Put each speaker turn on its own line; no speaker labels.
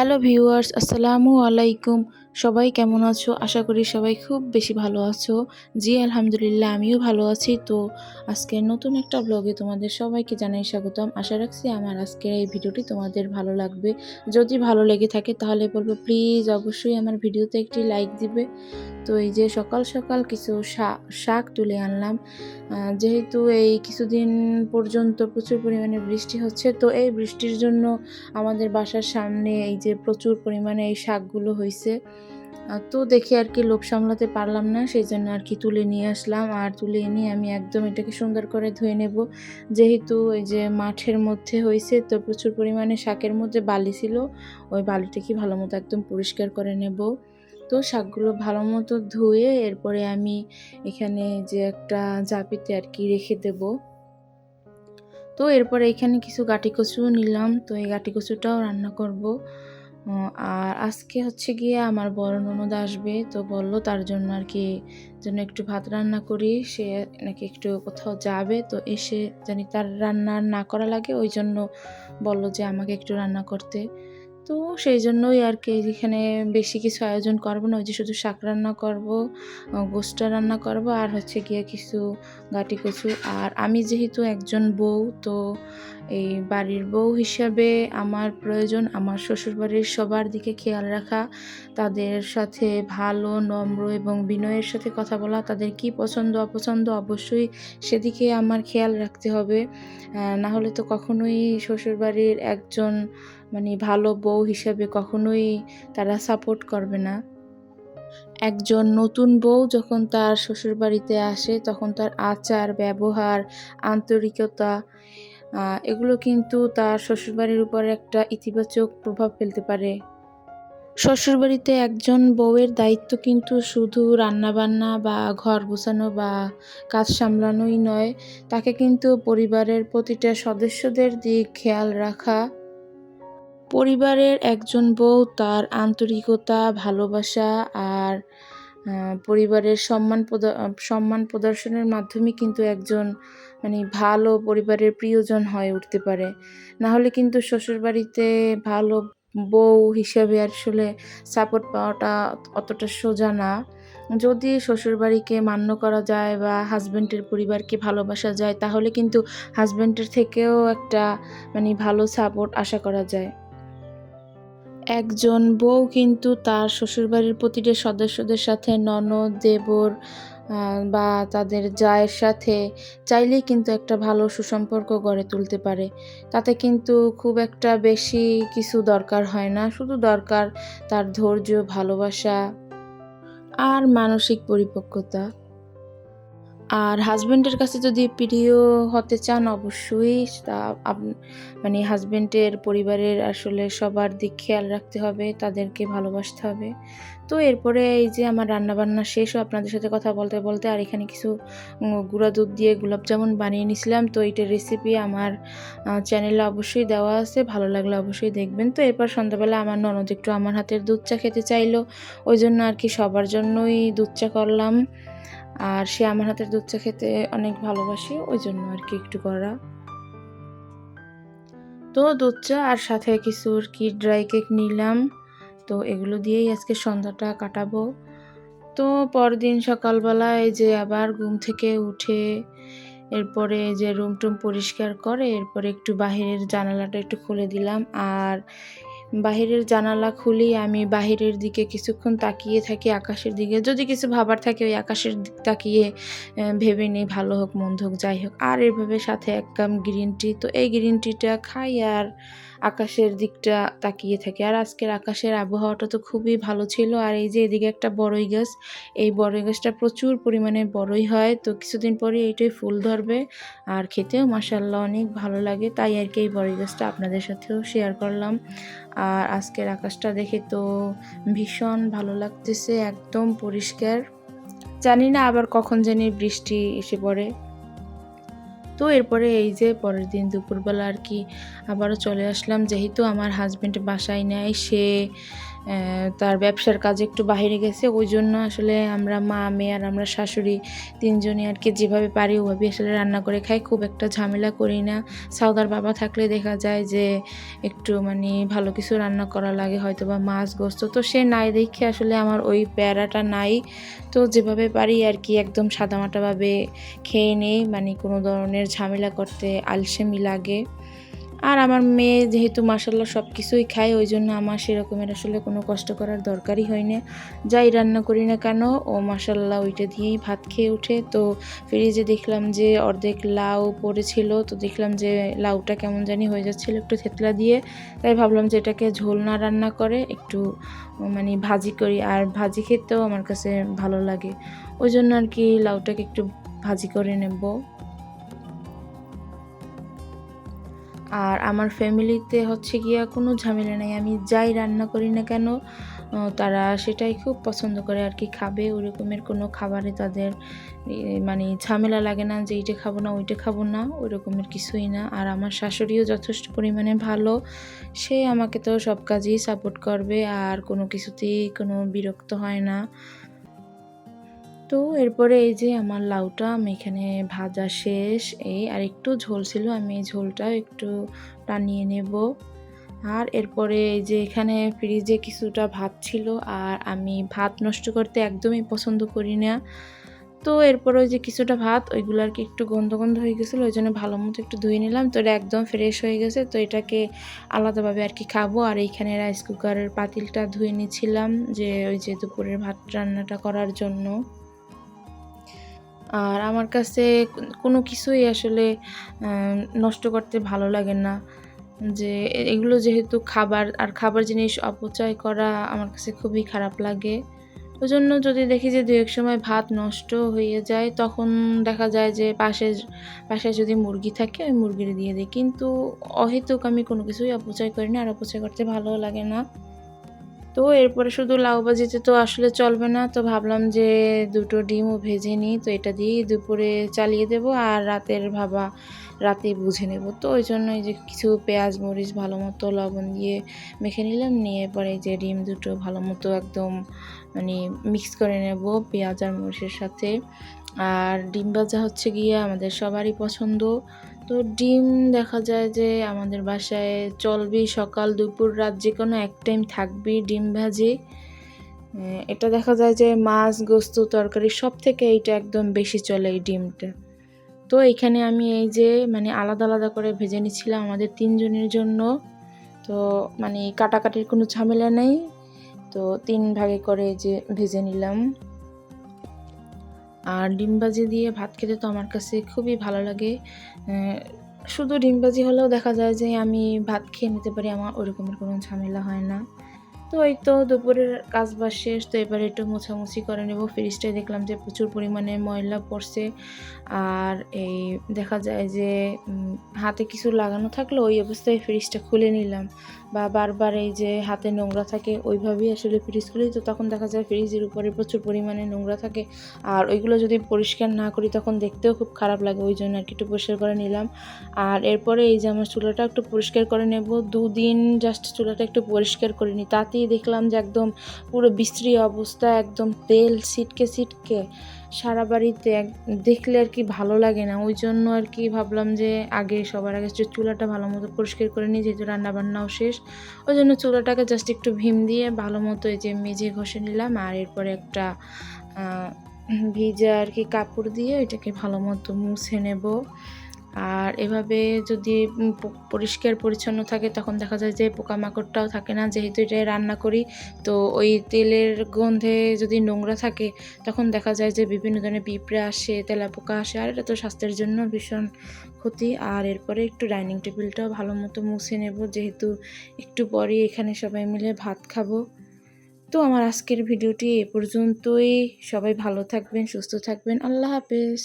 Hello viewers আসসালামু আলাইকুম সবাই কেমন আছো? আশা করি সবাই খুব বেশি ভালো আছো। জি, আলহামদুলিল্লাহ, আমিও ভালো আছি। তো আজকে নতুন একটা ব্লগে তোমাদের সবাইকে জানাই স্বাগতম। আশা রাখছি আমার আজকের এই ভিডিওটি তোমাদের ভালো লাগবে। যদি ভালো লেগে থাকে তাহলে বলব প্লিজ অবশ্যই আমার ভিডিওতে একটি লাইক দিবে। তো এই যে সকাল সকাল কিছু শাক তুলে আনলাম। যেহেতু এই কিছুদিন পর্যন্ত প্রচুর পরিমাণে বৃষ্টি হচ্ছে, তো এই বৃষ্টির জন্য আমাদের বাসার সামনে এই যে প্রচুর পরিমাণে এই শাকগুলো হয়েছে তো দেখে আর কি লোভ সামলাতে পারলাম না সেই জন্য আর কি তুলে নিয়ে আসলাম। আর তুলে এনে আমি একদম এটাকে সুন্দর করে ধুয়ে নেব। যেহেতু ওই যে মাঠের মধ্যে হয়েছে তো প্রচুর পরিমাণে শাকের মধ্যে বালি ছিল, ওই বালিটাকে ভালো মতো একদম পরিষ্কার করে নেব। তো শাকগুলো ভালো মতো ধুয়ে এরপরে আমি এখানে যে একটা জাপিতে আর কি রেখে দেবো। তো এরপরে এখানে কিছু গাটি কচু নিলাম, তো এই গাটি কচুটাও রান্না করব। আর আজকে হচ্ছে গিয়ে আমার বড় ননদ আসবে, তো বলল তার জন্য আর কি যেন একটু ভাত রান্না করি, সে নাকি একটু কোথাও যাবে, তো এসে জানি তার রান্না না করা লাগে, ওই জন্য বলল যে আমাকে একটু রান্না করতে। তো সেই জন্যই আর কি এখানে বেশি কিছু আয়োজন করব না। ওই যে শুধু শাক রান্না করব গোষ্ঠটা রান্না করব, আর হচ্ছে গিয়ে কিছু গাটি কচু। আর আমি যেহেতু একজন বউ, তো এই বাড়ির বউ হিসাবে আমার প্রয়োজন, আমার শ্বশুরবাড়ির সবার দিকে খেয়াল রাখা, তাদের সাথে ভালো, নম্র এবং বিনয়ের সাথে কথা বলা, তাদের কি পছন্দ, অপছন্দ অবশ্যই সেদিকে আমার খেয়াল রাখতে হবে। না হলে তো কখনোই শ্বশুরবাড়ির একজন মানে ভালো বউ হিসাবে কখনোই তারা সাপোর্ট করবে না। একজন নতুন বউ যখন তার শ্বশুরবাড়িতে আসে, তখন তার আচার, ব্যবহার, আন্তরিকতা এগুলো কিন্তু তার শ্বশুরবাড়ির উপর একটা ইতিবাচক প্রভাব ফেলতে পারে। শ্বশুরবাড়িতে একজন বউয়ের দায়িত্ব কিন্তু শুধু রান্নাবান্না বা ঘর গোছানো বা কাজ সামলানোই নয়, তাকে কিন্তু পরিবারের প্রতিটা সদস্যদের দিক খেয়াল রাখা পরিবারের একজন বউ, তার আন্তরিকতা, ভালোবাসা আর পরিবারের সম্মান সম্মান প্রদর্শনের মাধ্যমে কিন্তু একজন মানে ভালো পরিবারের প্রিয়জন হয়ে উঠতে পারে। না হলে কিন্তু শ্বশুরবাড়িতে ভালো বউ হিসেবে আসলে সাপোর্ট পাওয়াটা অতটা সোজা না। যদি শ্বশুরবাড়িকে মান্য করা যায় বা হাজব্যান্ডের পরিবারকে ভালোবাসা যায়, তাহলে কিন্তু হাজব্যান্ডের থেকেও একটা মানে ভালো সাপোর্ট আশা করা যায়। একজন বউ কিন্তু তার শ্বশুরবাড়ির প্রতিটা সদস্যদের সাথে ননদ, দেবর বা তাদের জায়ের সাথে চাইলেই কিন্তু একটা ভালো সুসম্পর্ক গড়ে তুলতে পারে। তাতে কিন্তু খুব একটা বেশি কিছু দরকার হয় না, শুধু দরকার তার ধৈর্য, ভালোবাসা আর মানসিক পরিপক্কতা। আর হাজবেন্ডের কাছে যদি প্রিয় হতে চান, অবশ্যই তা মানে হাজবেন্ডের পরিবারের আসলে সবার দিক খেয়াল রাখতে হবে, তাদেরকে ভালোবাসতে হবে। তো এরপরে এই যে আমার রান্নাবান্না শেষও আপনাদের সাথে কথা বলতে বলতে আর এখানে কিছু গুঁড়া দুধ দিয়ে গোলাপ জামুন বানিয়ে নিয়েছিলাম তো এইটার রেসিপি আমার চ্যানেলে অবশ্যই দেওয়া আছে, ভালো লাগলে অবশ্যই দেখবেন। তো এরপর সন্ধ্যাবেলা আমার ননদ একটু আমার হাতের দুধ চা খেতে চাইলো ওই জন্য আর কি সবার জন্যই দুধ চা করলাম। আর সে আমার হাতের দুধ চা খেতে অনেক ভালোবাসে, ওই জন্য আর কি একটু করা। তো দুধ চা আর সাথে কিছু কি ড্রাই কেক নিলাম। তো এগুলো দিয়েই আজকে সন্ধ্যাটা কাটাবো। তো পরদিন সকালবেলা এই যে আবার ঘুম থেকে উঠে এরপরে যে রুম টুম পরিষ্কার করে, এরপরে একটু বাহিরের জানালাটা একটু খুলে দিলাম। আর বাহিরের জানালা খুলি আমি বাহিরের দিকে কিছুক্ষণ তাকিয়ে থাকি আকাশের দিকে। যদি কিছু ভাবার থাকে ওই আকাশের দিক তাকিয়ে ভেবে নিই, ভালো হোক, মন্দ হোক, যাই হোক। আর এভাবে সাথে এক কাপ গ্রিন টি তো এই গ্রিন টিটা খাই আর আকাশের দিকটা তাকিয়ে থাকি। আর আজকের আকাশের আবহাওয়াটা তো খুবই ভালো ছিল। আর এই যে এদিকে একটা বড়ই গাছ, এই বড়ই গাছটা প্রচুর পরিমাণে বড়ই হয়। তো কিছুদিন পরে এইটাই ফুল ধরবে। আর খেতেও মাসাল্লাহ অনেক ভালো লাগে। তাই আর কি এই বড়ই গাছটা আপনাদের সাথেও শেয়ার করলাম। আর আজকের আকাশটা দেখে তো ভীষণ ভালো লাগতেছে, একদম পরিষ্কার। জানি না আবার কখন জানি বৃষ্টি এসে পড়ে। তো এরপরে এই যে পরের দিন দুপুরবেলা আর কি আবারও চলে আসলাম, যেহেতু আমার হাজব্যান্ড বাসায় নেয় সে তার ব্যবসার কাজে একটু বাইরে গেছে। ওই জন্য আসলে আমরা মা, মেয়ে আর আমরা শাশুড়ি তিনজনই আর কি যেভাবে পারি ওভাবে আসলে রান্না করে খাই। খুব একটা ঝামেলা করি না। সাউদার বাবা থাকলে দেখা যায় যে একটু মানে ভালো কিছু রান্না করা লাগে হয়তো বা মাছ, গোস্ত। তো সে নাই দেখে আসলে আমার ওই প্যারাটা নাই। তো যেভাবে পারি আর কি একদম সাদামাটাভাবে খেয়ে নেই। মানে কোনো ধরনের ঝামেলা করতে আলসেমি লাগে। আর আমার মেয়ে যেহেতু মাসাল্লাহ সব কিছুই খায় ওই জন্য আমার সেরকমের আসলে কোনো কষ্ট করার দরকারই হয় না। যাই রান্না করি না কেন, ও মাসাল্লাহ ওইটা দিয়েই ভাত খেয়ে ওঠে। তো ফ্রিজে দেখলাম যে অর্ধেক লাউ পড়েছিল, তো দেখলাম যে লাউটা কেমন জানি হয়ে যাচ্ছিল একটু থেতলা দিয়ে। তাই ভাবলাম যে এটাকে ঝোল না রান্না করে একটু মানে ভাজি করি, আর ভাজি খেতেও আমার কাছে ভালো লাগে। ওই জন্য আর কি লাউটাকে একটু ভাজি করে নেব। আর আমার ফ্যামিলিতে হচ্ছে গিয়া কোনো ঝামেলা নেই। আমি যাই রান্না করি না কেন তারা সেটাই খুব পছন্দ করে আর কি খাবে। ওরকমের কোনো খাবারে তাদের মানে ঝামেলা লাগে না যে এইটা খাব না, ওইটা খাব না ওই রকমের কিছুই না। আর আমার শাশুড়িও যথেষ্ট পরিমাণে ভালো। সে আমাকে তো সব কাজেই সাপোর্ট করবে, আর কোনো কিছুতেই কোনো বিরক্ত হয় না। তো এরপরে এই যে আমার লাউটা আমি এখানে ভাজা শেষ। এই আর একটু ঝোল ছিল, আমি এই ঝোলটা একটু টানিয়ে নেব। আর এরপরে এই যে এখানে ফ্রিজে কিছুটা ভাত ছিল, আর আমি ভাত নষ্ট করতে একদমই পছন্দ করি না। তো এরপর ওই যে কিছুটা ভাত, ওইগুলো আর কি একটু গন্ধ গন্ধ হয়ে গেছিল, ওই জন্য ভালো মতো একটু ধুয়ে নিলাম। তো এটা একদম ফ্রেশ হয়ে গেছে, তো এটাকে আলাদাভাবে আর কি খাব। আর এইখানে রাইস কুকারের পাতিলটা ধুয়ে নিয়েছিলাম যে ওই যে দুপুরের ভাত রান্নাটা করার জন্য। আর আমার কাছে কোনো কিছুই আসলে নষ্ট করতে ভালো লাগে না। যে এগুলো যেহেতু খাবার, আর খাবার জিনিস অপচয় করা আমার কাছে খুবই খারাপ লাগে। ওই জন্য যদি দেখি যে দু এক সময় ভাত নষ্ট হয়ে যায়, তখন দেখা যায় যে পাশে পাশে যদি মুরগি থাকে, ওই মুরগির দিয়ে দিই। কিন্তু অহেতুক আমি কোনো কিছুই অপচয় করি না, আর অপচয় করতে ভালো লাগে না। তো এরপরে শুধু লাউ ভাজিতে তো আসলে চলবে না। তো ভাবলাম যে দুটো ডিমও ভেজে নিই, তো এটা দিয়েই দুপুরে চালিয়ে দেব আর রাতের ভাবা রাতে বুঝে নেব। তো ওই জন্য এই যে কিছু পেঁয়াজ, মরিচ, ভালো মতো লবণ দিয়ে মেখে নিলাম, নিয়ে পরে যে ডিম দুটো ভালো মতো একদম মানে মিক্স করে নেব পেঁয়াজ আর মরিচের সাথে। আর ডিম ভাজা হচ্ছে গিয়ে আমাদের সবারই পছন্দ। তো ডিম দেখা যায় যে আমাদের বাসায় চলবি সকাল, দুপুর, রাত যে কোনো এক টাইম থাকবি ডিম ভাজি। এটা দেখা যায় যে মাছ, গোস্ত, তরকারি সব থেকে এইটা একদম বেশি চলে এই ডিমটা। তো এখানে আমি এই যে মানে আলাদা আলাদা করে ভেজে নিচ্ছিলাম আমাদের তিনজনের জন্য। তো মানে কাটাকাটির কোনো ঝামেলা নেই। তো তিন ভাগে করে যে ভেজে নিলাম। আর ডিম ভাজি দিয়ে ভাত খেতে তো আমার কাছে খুবই ভালো লাগে। শুধু ডিমবাজি হলেও দেখা যায় যে আমি ভাত খেয়ে নিতে পারি, আমার ওরকমের কোনো ঝামেলা হয় না। তো এই তো দুপুরের কাজ বাজ শেষ, তো এবার একটু মোছামুছি করে নেব। ফ্রিজটায় দেখলাম যে প্রচুর পরিমাণে ময়লা পড়ছে। আর এই দেখা যায় যে হাতে কিছু লাগানো থাকল ওই অবস্থায় ফ্রিজটা খুলে নিলাম। বা বারবার এই যে হাতে নোংরা থাকে, ওইভাবেই আসলে ফ্রিজ খুলি। তো তখন দেখা যায় ফ্রিজের উপরে প্রচুর পরিমাণে নোংরা থাকে। আর ওইগুলো যদি পরিষ্কার না করি, তখন দেখতেও খুব খারাপ লাগে। ওই জন্য আর কি একটু পরিষ্কার করে নিলাম। আর এরপরে এই যে আমার চুলাটা একটু পরিষ্কার করে নেব। দুদিন জাস্ট চুলাটা একটু পরিষ্কার করে নিই। তাতেই দেখলাম যে একদম পুরো বিশ্রী অবস্থা, একদম তেল ছিটকে ছিটকে সারা বাড়িতে দেখলে আর কি ভালো লাগে না। ওই জন্য আর কি ভাবলাম যে আগে, সবার আগে চুলাটা ভালো মতো পরিষ্কার করে নিই, যেহেতু রান্নাবান্নাও শেষ। ওই জন্য চুলাটাকে জাস্ট একটু ভীম দিয়ে ভালো মতো এই যে মেঝে ঘষে নিলাম আর এরপরে একটা ভিজা আর কি কাপড় দিয়ে এটাকে ভালো মতো মুছে নেব। আর এভাবে যদি পরিষ্কার পরিচ্ছন্ন থাকে তখন দেখা যায় যে পোকামাকড়টাও থাকে না। যেহেতু এটা রান্না করি, তো ওই তেলের গন্ধে যদি নোংরা থাকে তখন দেখা যায় যে বিভিন্ন ধরনের পিঁপড়ে আসে, তেলাপোকা আসে, আর এটা তো স্বাস্থ্যের জন্য ভীষণ ক্ষতি। আর এরপরে একটু ডাইনিং টেবিলটাও ভালো মতো মুছে নেব, যেহেতু একটু পরে এখানে সবাই মিলে ভাত খাব। তো আমার আজকের ভিডিওটি এ পর্যন্তই। সবাই ভালো থাকবেন, সুস্থ থাকবেন। আল্লাহ হাফেজ।